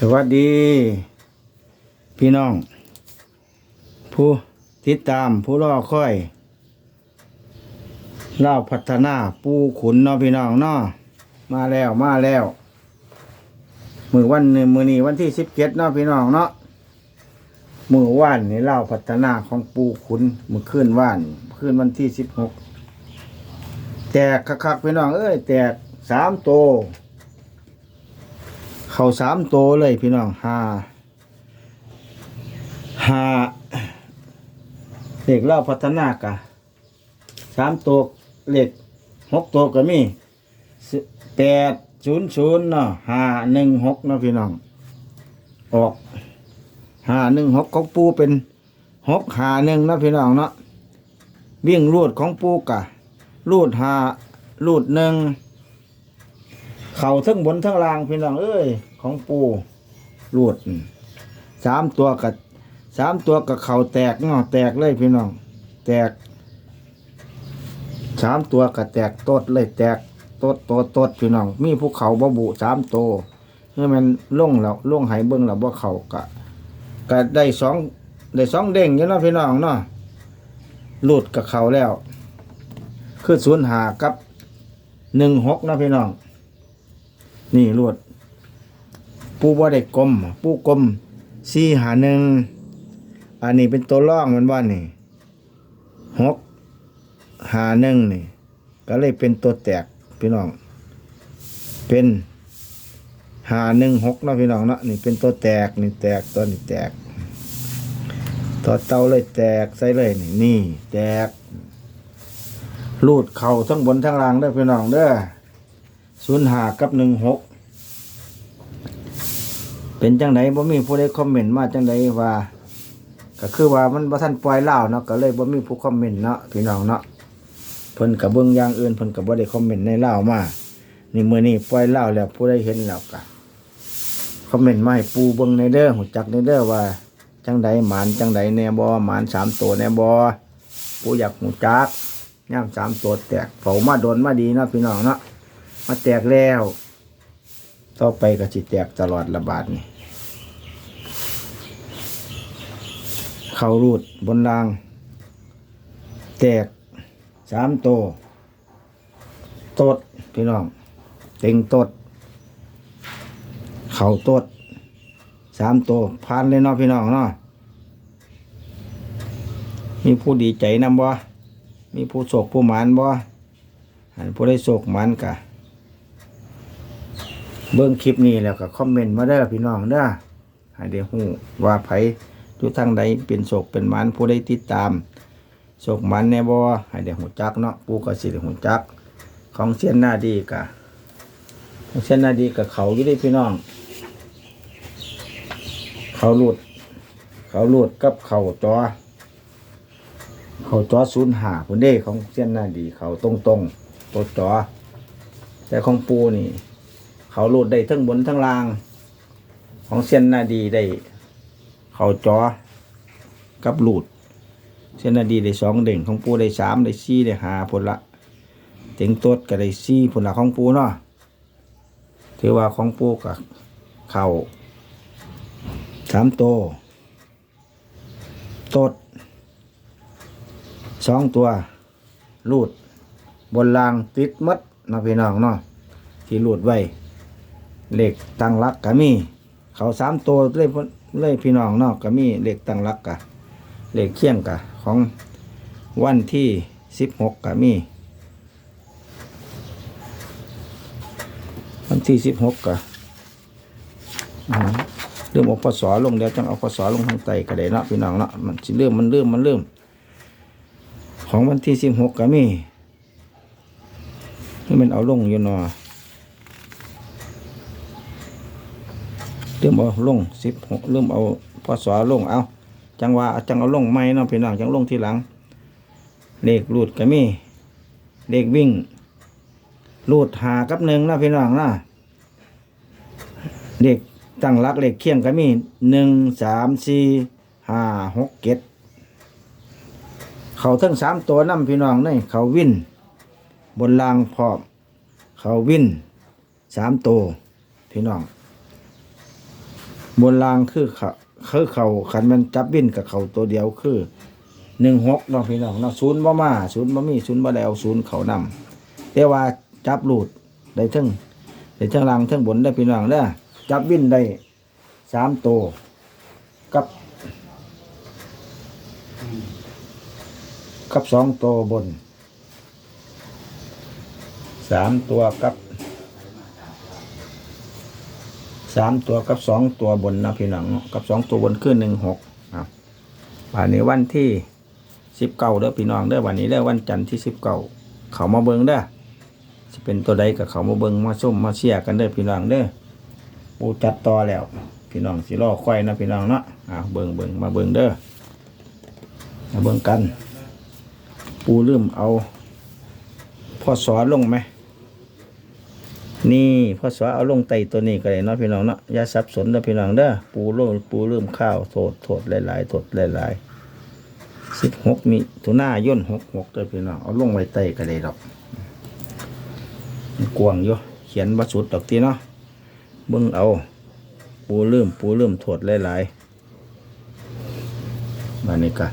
สวัสดี พี่น้อง ผู้ติดตามผู้รอคอยเล่าพัฒนาปูขุนเนาะพี่น้องเนาะมาแล้วมาแล้ว มือวันหนึ่งมือนี้วันที่สิบเจ็ดเนาะพี่น้องเนาะมือว่านนี่เล่าพัฒนาของปูขุนมือขึ้นว่านขึ้นวันที่สิบหกแตกคักๆพี่น้องเอ้ยแตกสามโตว เขาสามโตวเลยพี่น้องห้าห้าเด็กเล่าพัฒนากะสามตัวเล็กหกตัวก็มีแปดศูนย์ศูนย์เนาะห้าหนึ่งหกเนาะพี่น้อง ออกห้าหนึ่งหกของปูเป็นหกห้าหนึ่งเนาะพี่น้องเนาะวิ่งรูดของปูกะรูดห้ารูดหนึ่ง เขาทั้งบนทั้งล่างพี่น้องเอ้ยของปูรูดสามตัวกับสามตัวกับเขาแตกเนาะแตกเลยพี่น้องแตกสามตัวกับแตกตดเลยแตกตดตดตดพี่น้องมีภูเขาบะบุสามโตวเมื่อมันล่งแล้วล่งไหเบิ้งแล้วบ่เขากะก็ได้สองได้สองเด้งอยู่เนาะพี่น้องเนาะหลุดกับเขาแล้ว คือศูนย์หากับหนึ่งหกนะพี่น้อง นี่รวด ปูบ่ได้กลม ปูกลมสี่หาหนึ่งอันนี้เป็นตัวล่องมันว่านี่หกหาหนึ่งนี่ ก็เลยเป็นตัวแตกพี่น้อง เป็นหาหนึ่งหกเนาะพี่น้องเนาะนี่เป็นตัวแตกนี่แตกตัวนี้แตกตัวเตาเลยแตกใส่เลยนี่นี่แตกรูดเข่าทั้งบนทั้งล่างเด้พี่น้องเด้อศูนย์หากับหนึ่งหก เป็นจังไดบ่มีผู้ใดคอมเมนต์มาจังไดว่า ก็คือว่ามันบ่ทันปล่อยเล่าเนาะก็เลยบ่มีผู้คอมเมนต์เนาะพี่น้องเนาะเพิ่นก็เบิ่งอย่างอื่นเพิ่นก็บ่ได้คอมเมนต์ในเล่ามานี่มื้อนี้ปล่อยเล่าแล้วผู้ใดเห็นแล้วก็คอมเมนต์มาให้ปูเบิ่งในเด้อหูจักในเด้อว่า จังไดหมานจังไดแน่บ่หมานสามตัวแน่บ่ปูอยากหูจักย่างสามตัวแตกเฝ้ามาโดนมาดีเนาะพี่น้องเนาะมาแตกแล้ว ต่อไปก็สิแตกตลอดระบาดนี่เขารูดบนราง แตกสามโต ตดพี่น้อง เต็งตด เขาตดสามโตวผ่านเลยเนาะพี่น้องเนาะมีผู้ดีใจนำบ่ มีผู้โศกผู้หมานบ่อันผู้ได้โศกหมานกะ เบิ่งคลิปนี้แล้วก็คอมเมนต์มาเด้พี่น้องเด้อให้ได้ฮู้ว่าไผอยู่ทางใดเป็นโศกเป็นมันผู้ใดติดตามโศกมันแน่บ่ให้ได้ฮู้จักเนาะปู่ก็สิได้ฮู้จัก ของเสียนหน้าดีกะของเสียนหน้าดีกับเขาอยู่เด้พี่น้อง เขาหลุด เขาหลุดกับเขาจอเขาจอศูนย์หาพุ่นเด้ของเสียนหน้าดี เขาตรงๆตัวจอแต่ของปูนี่ เขาโหลดได้ทั้งบนทั้งล่าง ของเส้นนาดีได้ เขาจอกับหลุดเส้นนาดีได้สองเด่งของปูได้สามได้สี่ได้หาผลละเต็งตดก็ได้สี่ผลละของปูเนาะถือว่าของปูกับเขาสามโตวตดสองตัวลูด บนรางติดมัดนาะพี่น้องเนาะที่ลูดไว้ เลขตั้งรักก็มี เขาสามตัวเลยพุ่นเลยพี่น้องนอกก็มีเลขตั้งรักกะเลขเคียงกะของวันที่สิบหกก็มี วันที่สิบหกกะเริ่มเอาพศลงเดี๋ยวจังเอาพศลงทางไตก็ได้เนาะพี่น้องเนาะมันเริ่มมันเริ่มมันเริ่ม ของวันที่สิบหกก็มีนี่มันเอาลงอยู่เนาะ เริ่มเอาลงสิบเริ่มเอาพศลงเอาจังว่าจังเอาลงไม่เนาะพี่น้องจังลงทีหลังเลขรูดก็มีเลขวิ่งรูดหากับหนึ่งนาะพี่น้องนะเลขตั้งหลักเลขเคียงก็มีหนึ่งสามสี่ห้าหกเจ็ดเขาทั้งสามตัวนํพี่น้องนี่เขาวิ่นบนรางพร้อมเขาวิ่นสามตัวพี่น้อง บนรางคือเขาคือเขาขันมันจับวินกับเขาตัวเดียวคือหนึ่งหกเนาะพี่น้องเนาะศูนย์บ่มาศูนย์บ่มีศูนย์บ่ได้เอาศูนย์เขานำแต่ว่าจับหลุดได้ทั้งได้ทั้งรางทั้งบนได้พี่น้องเด้อจับวินได้สามตัวกับ กับสองตัวบนสามตัวกับ สามตัวกับสองตัวบนนะพี่น้องกับสองตัวบนคือหนึ่งหกอะวันนี้วันที่สิบเก้าเด้อพี่น้องเด้อวันนี้เด้อวันจันทร์ที่สิบเก้าเขามาเบิงเด้อจะเป็นตัวใดกับเขามาเบิงมาส้มมาเชียกันเด้อพี่น้องเด้อปูจัดต่อแล้ว พี่น้องสิรอควายนะพี่น้องเนาะอะเบิงเบิงมาเบิงเด้อมาเบิงกัน ปูลืมเอาพอสอนลงไหม นี่พ่อสอนเอาลงไตตัวนี้ก็ได้เนาะพี่น้องเนาะอย่าสับสนเด้อพี่น้องเด้อปูโลปูลืมข้าวโทษโทษหลายๆโทษหลายๆสิบหกมีถุน่าย่นหกหกเด้อพี่น้องเอาลงไว้ไตก็ได้ดอกกวางอยู่เขียนวัสุดดอกทีเนาะเบิ่งเอา ปูลืมปูลืมโทษหลายๆมานี่กัน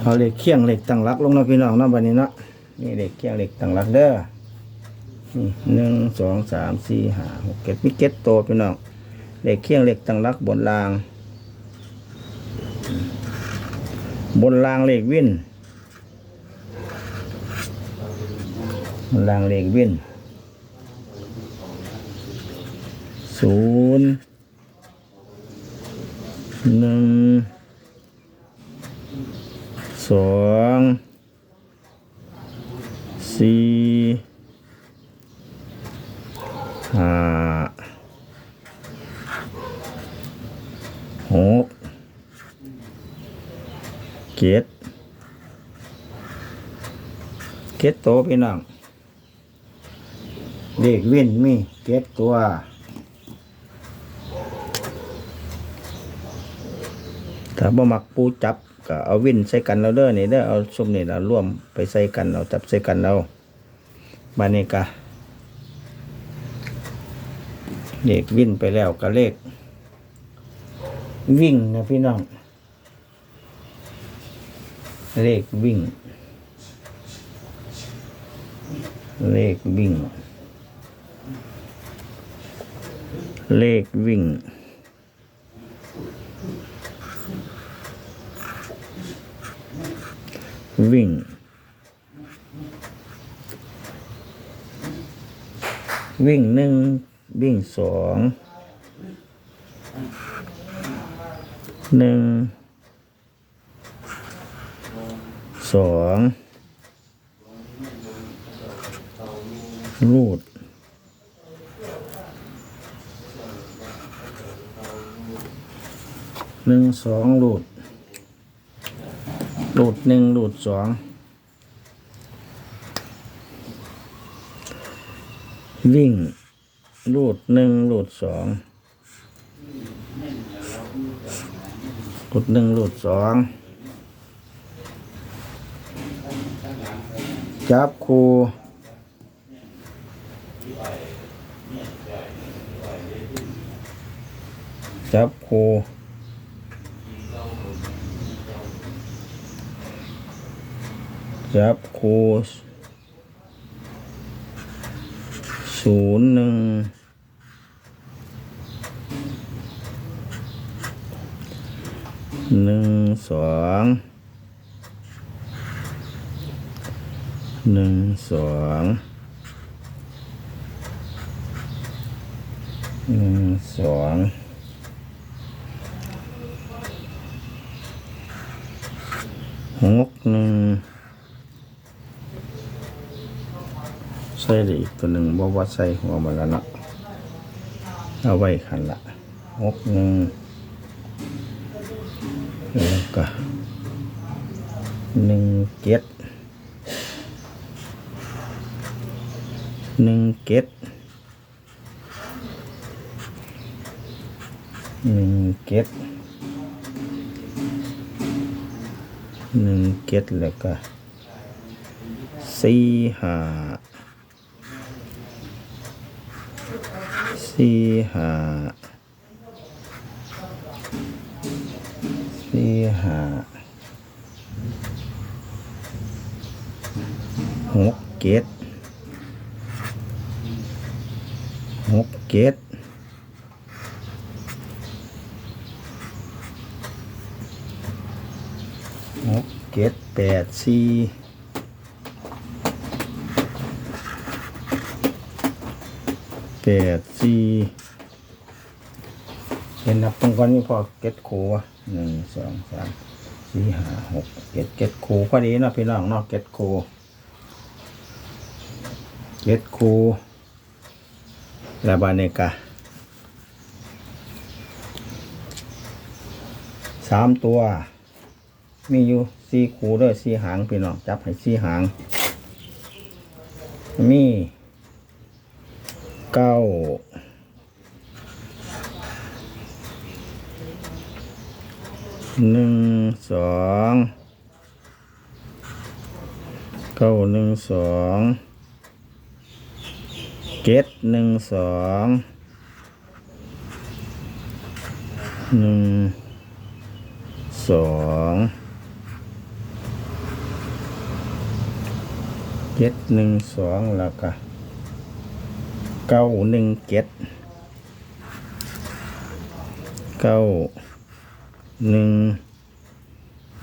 เอาเหล็กเคียงเหล็กตั้งหลักลงนาะพี่น้องนะบัดนี้เนาะ นี่เหล็กเคียงเหล็กตั้งหลักเด้อนี่หนึ่งสองสามสี่ห้าหกเจ็ดมีเจ็ดตัวพี่น้องเหล็กเคียงเหล็กตั้งหลักบนราง บนรางเหล็กวินบนรางเหล็กวิ่นศูนย์หนึ่งสอง สี่ห้าหกเจ็ดเจ็ดตัวพี่น้องเด็กวิ่นมีเจ็ดตัวถ้าบ่มักปูจับ ก็เอาวินใส่กันแล้วเด้อนี่เด้อเอาซุมนี่เราร่วมไปใส่กันเอาจับใส่กันเอาบานี้กะเลขวินไปแล้วก็เลข วิ่งนะพี่น้อง เลขวิ่ง เลขวิ่ง เลขวิ่ง วิ่ง วิ่งหนึ่งวิ่งสองหนึ่งสองรูดหนึ่งสองรูด หลุดหนึ่งหลุดสองวิ่งหลุดหนึ่งหลุดสองหลุดหนึ่งหลุดสองจับคูจับคู จับโคูศูนย์หนึ่งหนึ่งสองหนึ่งสองหนึ่งสองหกหนึ่ง ใส่ได้อีกตัวหนึ่งบ่ว่าใส่หัวมันแล้วเนาะเอาไว้ขันละหกหนึ่งแล้วก็หนึ่งเก็ดหนึ่งเก็ดหนึ่งเก็ดหนึ่งเก็ดแล้วก็สี่ห้า สี่ห้าสี่ห้าหกเจ็ดหกเจ็ดหกเจ็ดแปดสี่แป ดสี่เห็นนับตรงก่อนนี่พอเก็ตคูวะหนึ่งสองสามสี่ห้าหกเจ็ดเก็ตคูพอดีเนาะพี่น้องเนาะเก็ตคูเก็ตคูแล้วบานเนกะสามตัว มีอยู่สี่คูด้วยสี่หางพี่น้องจับให้สี่หาง มี เก้าหนึ่งสองเก้าหนึ่งสองเจ็ดหนึ่งสองหนึ่งสองเจ็ดหนึ่งสองแล้วก็ เก้าหนึ่งเจ็ดเก้าหนึ่ง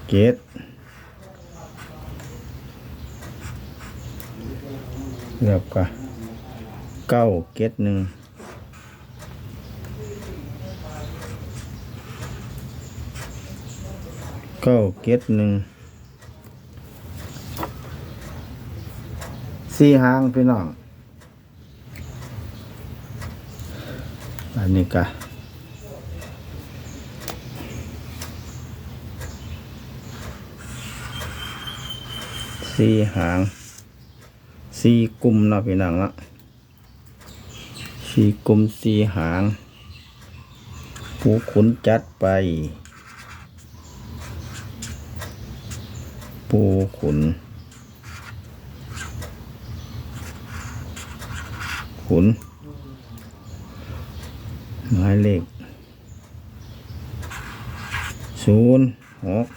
เจ็ดแล้วก็เก้าเจ็ดหนึ่งเก้าเจ็ดหนึ่งสี่หางพี่น้อง นนี้ก็สี่หางสี่กลุ่มเนาะพี่น้องเนาะสี่กลุ่มสี่หางผู้ขุนจัดไป ปูขุน ขุน หมายเลขศูนย์หก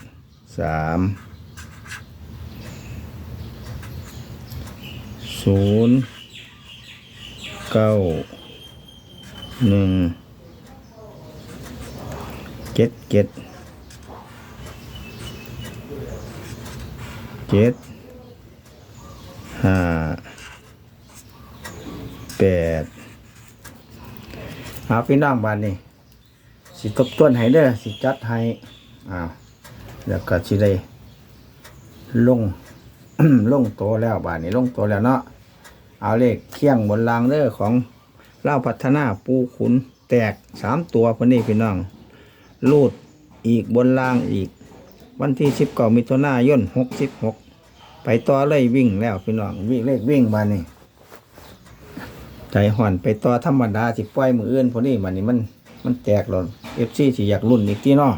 สามศูนย์เก้าหนึ่งเจ็ดเจ็ดเจ็ดห้าแปด เอาพี่น้องบ้านนี้สิทบทวนให้เด้อสิจัดให้อ้าวแล้วก็สิได้ลง ลงโตแล้วบ้านนี้ลงโตแล้วเนาะเอาเลขเคียงบนรางเด้อของเล่าพัฒนาปูขุนแตกสามตัวพอนี้พี่น้องลูดอีกบนรางอีก วันที่สิบเก้ามิถุนายนหกสิบหกไปต่อเลยวิ่งแล้วพี่น้องวิ่งเลขวิ่งบ้านนี้ ใจห่อนไปต่อธรรมดาสิปล่อยมืออื่นพอนี้มันนี่มันมันแตกหล่นเอฟซีสิอยากรุ่นอีกที่นาะ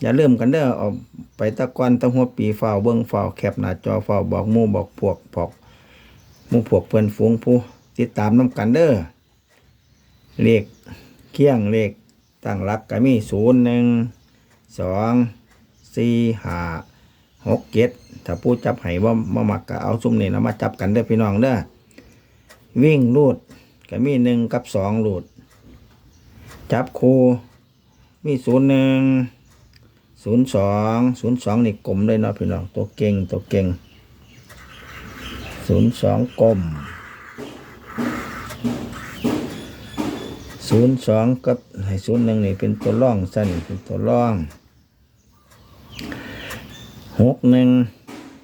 อย่าเริ่มกันเด้อเอาไปตะกอนตะหัวปีฝ่าวเบิ้งฝ่าวแคบหน้าจอฝ่าวบอกมู่บอกพวกพอกมู่พวกเพื่อนฝูงผู้ติดตามน้ำกันเด้อเลขเคียงเลขตั้งรักก็มีศูนย์หนึ่งสองสี่ห้าหกเจ็ดถ้าผู้จับให้ว่ามามักก็เอาซุ่มนี่นะมาจับกันเด้อพี่น้องเด้อ วิ่งรูดก็มีหนึ่งกับสองรูด จับคูมีศูนย์หนึ่งศูนย์สองศูนย์สองนี่กลมเลยเนาะพี่น้องตัวเก่งตัวเก่งศูนย์สองกลมศูนย์สองกับให้ศูนย์หนึ่งนี่เป็นตัวร่องสั้นเป็นตัวร่องหกหนึ่ง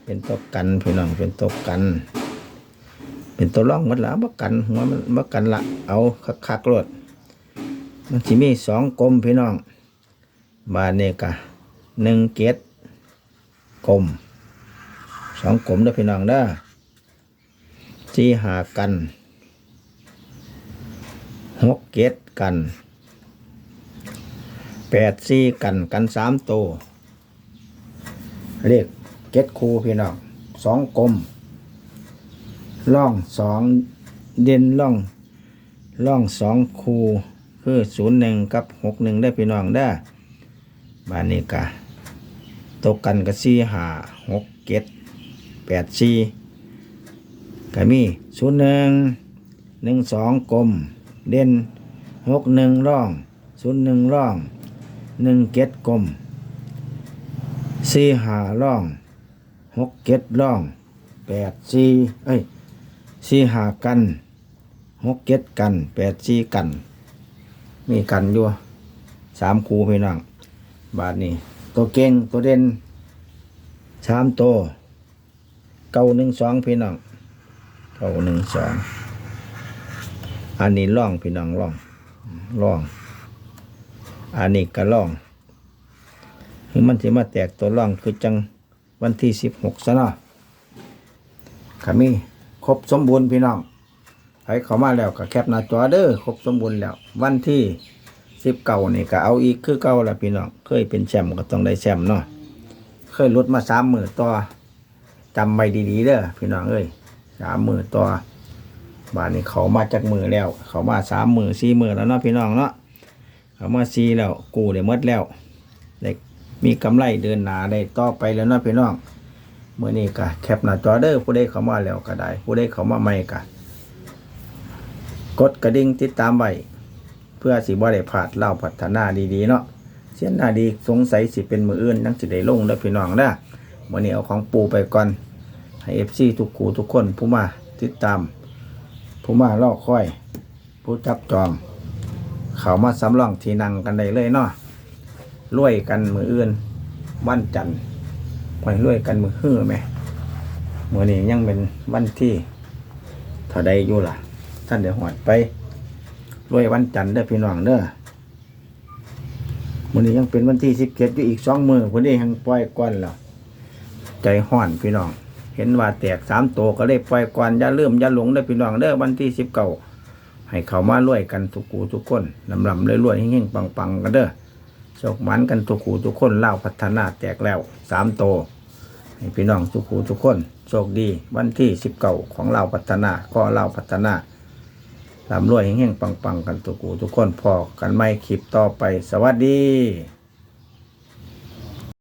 เป็นตัวกันพี่น้องเป็นตัวกัน เป็นตัวร่องหมดแล้วบักกันหัวมันบักกันละเอาคักคักรดมันสิมีสองกลมพี่น้อง บานเนี่กะหนึ่งเกตกลมสองกลมเด้อพี่น้องเด้อสี่หากันหกเกตกันแปดสี่กันกันสามตัวเรียกเกตคูพี่น้องสองกลม ล่องสองเด่นล่องร่องสองคูคือศูนย์หนึ่งกับหกหนึ่งได้พี่น้องได้บานนี้กะตกกันกับสี่ห้าหกเจ็ดแปดสี่ก็มีศูนย์หนึ่งหนึ่งสองกลมเด่นหกหนึ่งร่องศูนย์หนึ่งร่องหนึ่งเจ็ดกลมสี่ห้าร่องหกเจ็ดร่องแปดสี่เอ้ย สี่หากันหกเจ็ดกันแปดสี่กัน มีกันอยู่สามคูพี่น้องบาทนี้ ตัวเก่งตัวเด่นสามตัวเก้าหนึ่งสองพี่น้องเก้าหนึ่งสองอันนี้ล่องพี่น้องล่องล่อง อันนี้ก็ล่องคือมันจะมาแตกตัวล่องคือจังวันที่สิบหกซะเนาะขามี ครบสมบูรณ์พี่น้องใครเข้ามาแล้วก็แคปหน้าจอเด้อครบสมบูรณ์แล้ว วันที่สิบเก้านี่ก็เอาอีกคือเก่าละพี่น้องเคยเป็นแชมป์ก็ต้องได้แชมป์เนาะเคยลดมาสามหมื่นต่อจำไว้ดีๆเด้อพี่น้องเอ้ยสามหมื่นต่อบานนี้เขามาจากมือแล้ว เขามาสามหมื่นสี่หมื่นแล้วเนาะพี่น้องเนาะเขามาสี่แล้วกูได้หมดแล้วได้มีกำไรเดินหนาได้ต่อไปแล้วเนาะพี่น้อง มื่อนี้ก็แคปหน้าจอเด้อผู้ใดเข้ามาแล้วก็ได้ ผู้ใดเข้ามาใหม่ก็กดกระดิ่งติดตามไว้เพื่อสิบ่ได้พลาดเล่าพัฒนาดีๆเนาะเสียนหน้าดีสงสัยสิเป็นมืออื่นนังสิได้ลงเด้อพี่น้องเด้อวันนี้เอาของปูไปก่อนให้เอฟซีทุกคู่ทุกคนผู้มาติดตาม ผู้มาล่อค่อย ผู้จับจอง เขามาสำรองทีนังกันได้เลยเนาะรวยกันมืออื่นวันจันทร์ ไปรวยกันมือฮื้อไหมมื่อนี้ยังเป็นวันที่เท่าใดอยู่ล่ะ ท่านเดี๋ยวหอดไปรวยวันจันทร์เด้อพี่น้องเด้อวันนี้ยังเป็นวันที่สิบเจ็ดอยู่อีกสองมือคนนี้ยังปล่อยก่อนแล้วใจห่อนพี่น้อง เห็นว่าแตกสามตัวก็เลยปล่อยก่อนอย่าลืมอย่าหลงเด้อพี่น้องเด้อวันที่สิบเก้าให้เขามารวยกันทุกกูทุกคนลำลำรวยๆเฮงๆปังๆกันเด้อ โชคหมันกันทุกขูทุกคนเล่าพัฒนาแตกแล้วสามโตให้พี่น้องทุกขูทุกคนโชคดีวันที่สิบเก้าของเราพัฒนาก็เล่าพัฒนาลำรวยแห่งๆปังๆ กันทุกขูทุกคนพอกันไม่คลิปต่อไป สวัสดี